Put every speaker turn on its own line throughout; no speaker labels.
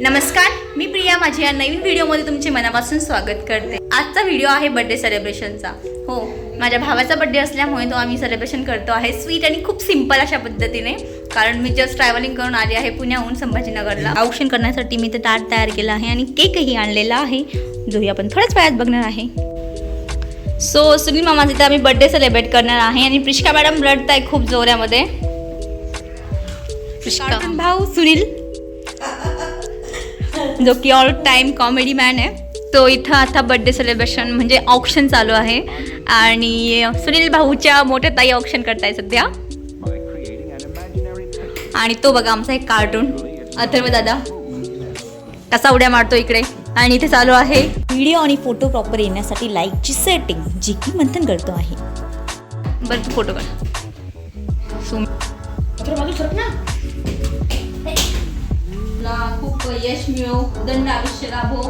नमस्कार मी प्रिया माझ्या या नवीन व्हिडिओमध्ये तुमचे मनापासून स्वागत करते. आजचा व्हिडिओ आहे बड्डे सेलिब्रेशनचा हो माझ्या भावाचा बड्डे असल्यामुळे तो आम्ही सेलिब्रेशन करतो आहे. स्वीट आणि खूप सिंपल अशा पद्धतीने. कारण मी जस्ट ट्रॅव्हलिंग करून आली आहे पुण्याहून संभाजीनगरला. औक्षण करण्यासाठी मी ते ताट तयार केलं आहे आणि केकही आणलेला आहे. जोही आपण थोड्याच वेळात बघणार आहे. सो सुनील मामाचे इथे आम्ही बड्डे सेलिब्रेट करणार आहे आणि प्रिष्का मॅडम रडत आहे खूप जोऱ्यामध्ये भाऊ सुनील. जो की ऑल टाइम कॉमेडी मॅन आहे. तो इथं आता बड्डे सेलिब्रेशन म्हणजे ऑप्शन चालू आहे. आणि सुनील भाऊच्या मोठ्या ताई ऑप्शन करताय सध्या. आणि तो बघा आमचा एक कार्टून अथर्व दादा. कसा उड्या मारतो इकडे. आणि इथे चालू आहे.
व्हिडिओ आणि फोटो प्रॉपर येण्यासाठी लाईकची सेटिंग जी की मंथन करतो आहे.
बरं तू फोटो काढ. सुम- खूप यश मिळो दंड आयुष्य लाभो।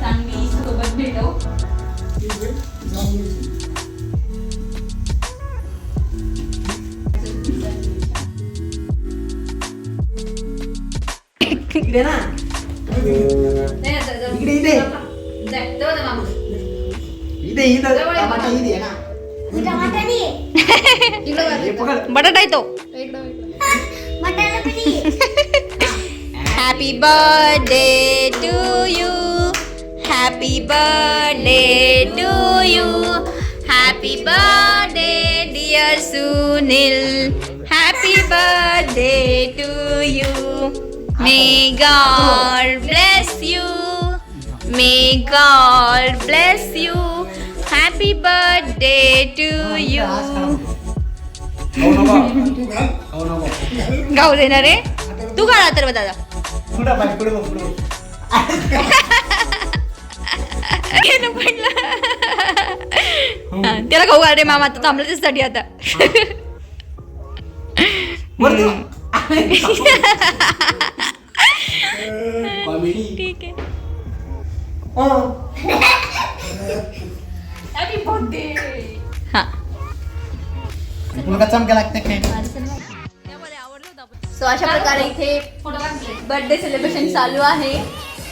चांगली सोबत भेटो। आता जवळ-
इकडे, इकडे. इथे टमाटा ना. हे
बटाटा येतो. Happy birthday to you. Happy birthday to you. Happy birthday, dear Sunil. Happy birthday to you. May God bless you. May God bless you.
Happy birthday to you.
गाऊ देणार आहे? तू काढा तर दादा. पडलं. त्याला घाल रे मामा आता थांबलं त्याच्यासाठी आता. ठीक आहे.
हो. चमक्या लागते काय
सो अशा प्रकारे इथे बर्थडे सेलिब्रेशन चालू आहे.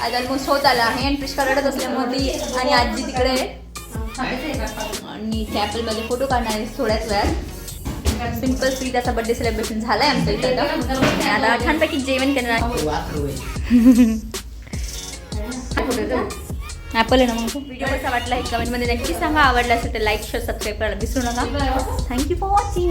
आज ऑलमोस्ट होत आला आहे. आणि पुष्कळ रडत असल्यामुळे ती आणि आजी तिकडे आहे. आणि इथे ॲपलमध्ये फोटो काढणार आहे थोड्याच वेळात. सिंपल स्वीट असा बर्थडे सेलिब्रेशन झालाय आमचं इथे आता. छानपैकी जेवण करणार आहे.
आहे.
ॲपल आहे ना मग? व्हिडिओ कसा वाटला हे कमेंटमध्ये नक्की सांगा. आवडला असेल तर लाईक शेअर सबस्क्राईब करायला विसरू नका. Thank you for watching